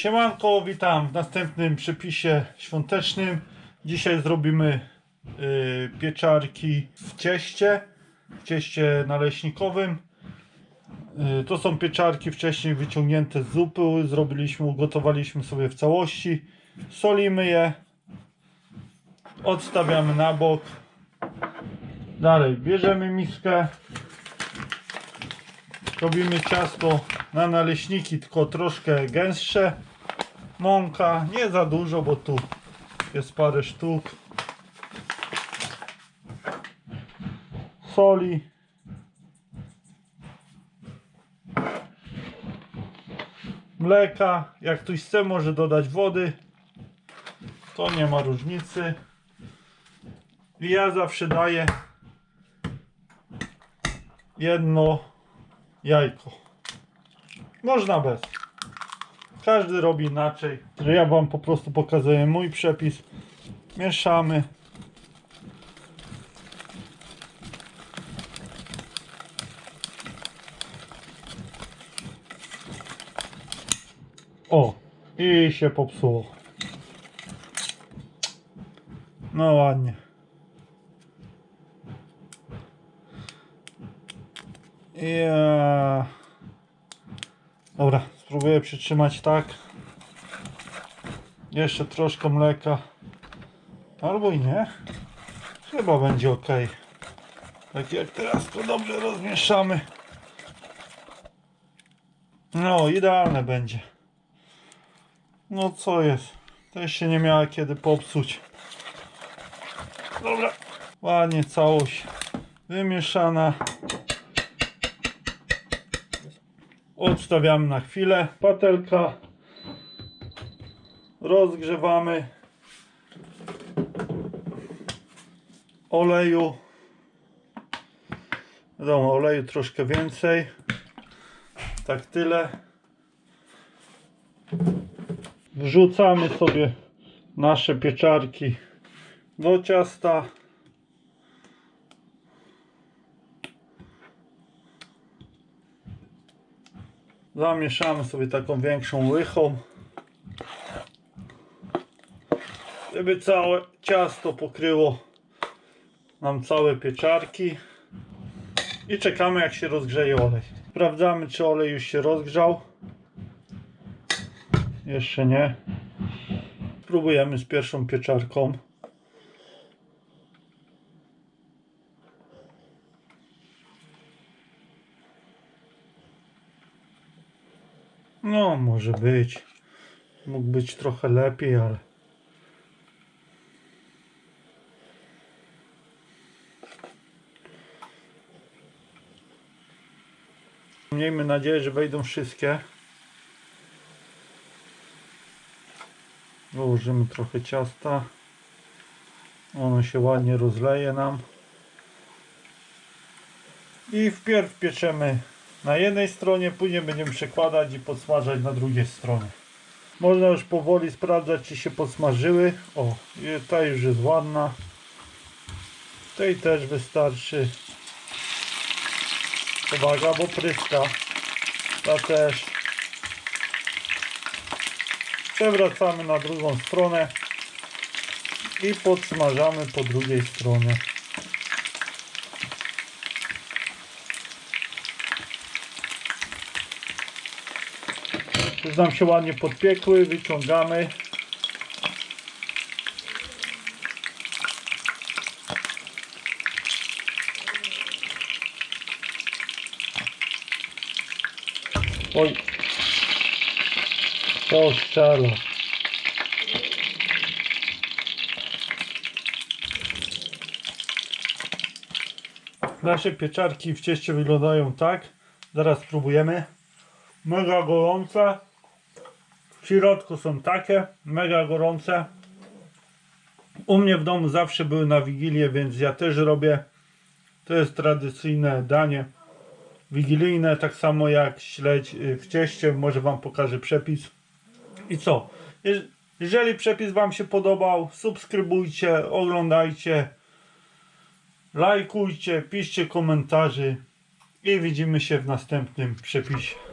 Siemanko, witam w następnym przepisie świątecznym. Dzisiaj zrobimy y, pieczarki w cieście, w cieście naleśnikowym. Y, to są pieczarki wcześniej wyciągnięte z zupy, zrobiliśmy, ugotowaliśmy sobie w całości. Solimy je, odstawiamy na bok. Dalej bierzemy miskę, Robimy ciasto na naleśniki, tylko troszkę gęstsze. Mąka, nie za dużo, bo tu jest parę sztuk. Soli. Mleka. Jak ktoś chce, może dodać wody. To nie ma różnicy. I ja zawsze daję jedno jajko. Można bez. Każdy robi inaczej. Ja wam po prostu pokazuję mój przepis. Mieszamy. O, i się popsuło. No ładnie. Ja. Dobra, spróbuję przytrzymać tak. Jeszcze troszkę mleka. Albo i nie. Chyba będzie ok. Tak jak teraz to dobrze rozmieszamy. No, idealne będzie. No co jest? Też się nie miała kiedy popsuć. Dobra. Ładnie całość wymieszana. Odstawiamy na chwilę. Patelka. Rozgrzewamy. Oleju. Wiadomo, oleju troszkę więcej. Tak tyle. Wrzucamy sobie nasze pieczarki do ciasta. Zamieszamy sobie taką większą łychą. Żeby całe ciasto pokryło nam całe pieczarki. I czekamy jak się rozgrzeje olej. Sprawdzamy czy olej już się rozgrzał. Jeszcze nie. Spróbujemy z pierwszą pieczarką. No, może być. Mógł być trochę lepiej, ale. Miejmy nadzieję, że wejdą wszystkie. Dołożymy trochę ciasta. Ono się ładnie rozleje nam. I wpierw pieczemy na jednej stronie, później będziemy przekładać i podsmażać na drugiej stronie. Można już powoli sprawdzać, czy się podsmażyły. O, ta już jest ładna. Tej też wystarczy. Uwaga, bo pryska. Ta też. Przewracamy na drugą stronę i podsmażamy po drugiej stronie. Już nam się ładnie podpiekły, wyciągamy. Oj. To strzela. Nasze pieczarki w cieście wyglądają tak. Zaraz spróbujemy. Mega gorące. W środku są takie, mega gorące. U mnie w domu zawsze były na Wigilię, więc ja też robię. To jest tradycyjne danie wigilijne, tak samo jak śledź y, w cieście. Może Wam pokażę przepis. I co? Je- Jeżeli przepis Wam się podobał, subskrybujcie, oglądajcie, lajkujcie, piszcie komentarze i widzimy się w następnym przepisie.